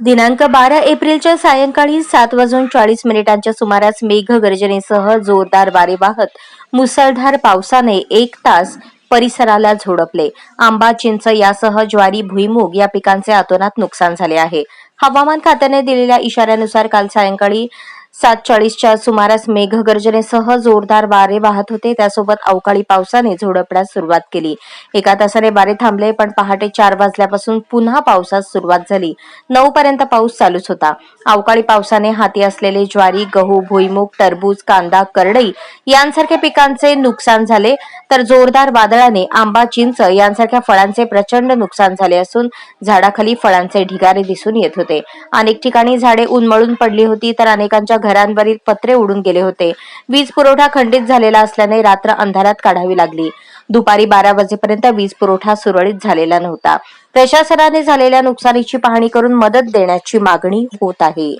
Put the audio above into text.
दिनांक बारा एप्रिलच्या सायंकाळी सात वाजून चाळीस मिनिटांच्या सुमारास मेघगर्जनेसह जोरदार वारे वाहत मुसळधार पावसाने एक तास परिसराला झोडपले. आंबा चिंच यासह ज्वारी भुईमूग या पिकांचे अतोनात नुकसान झाले आहे. हवामान खात्याने दिलेल्या इशाऱ्यानुसार काल सायंकाळी सात चाळीसच्या सुमारास मेघगर्जनेसह जोरदार वारे वाहत होते. त्यासोबत अवकाळी पावसाने झोडपण्यास सुरुवात केली. एका तासाने वारे थांबले पण पहाटे चार वाजल्यापासून पुन्हा पावसास सुरुवात झाली. नऊ पर्यंत पाऊस चालूच होता. अवकाळी पावसाने हाती असलेले ज्वारी गहू भुईमुग टरबूज कांदा करडई यांसारख्या पिकांचे नुकसान झाले तर जोरदार वादळाने आंबा चिंच यांसारख्या फळांचे प्रचंड नुकसान झाले असून झाडाखाली फळांचे ढिगारे दिसून येत होते. अनेक ठिकाणी झाडे उन्मळून पडली होती तर अनेकांच्या घरांवरील पत्रे उडून गेले होते. वीज पुरवठा खंडित झालेला असल्याने रात्र अंधारात काढावी लागली. दुपारी बारा वाजेपर्यंत वीज पुरवठा सुरळीत झालेला नव्हता. प्रशासनाने झालेल्या नुकसानीची पाहणी करून मदत देण्याची मागणी होत आहे.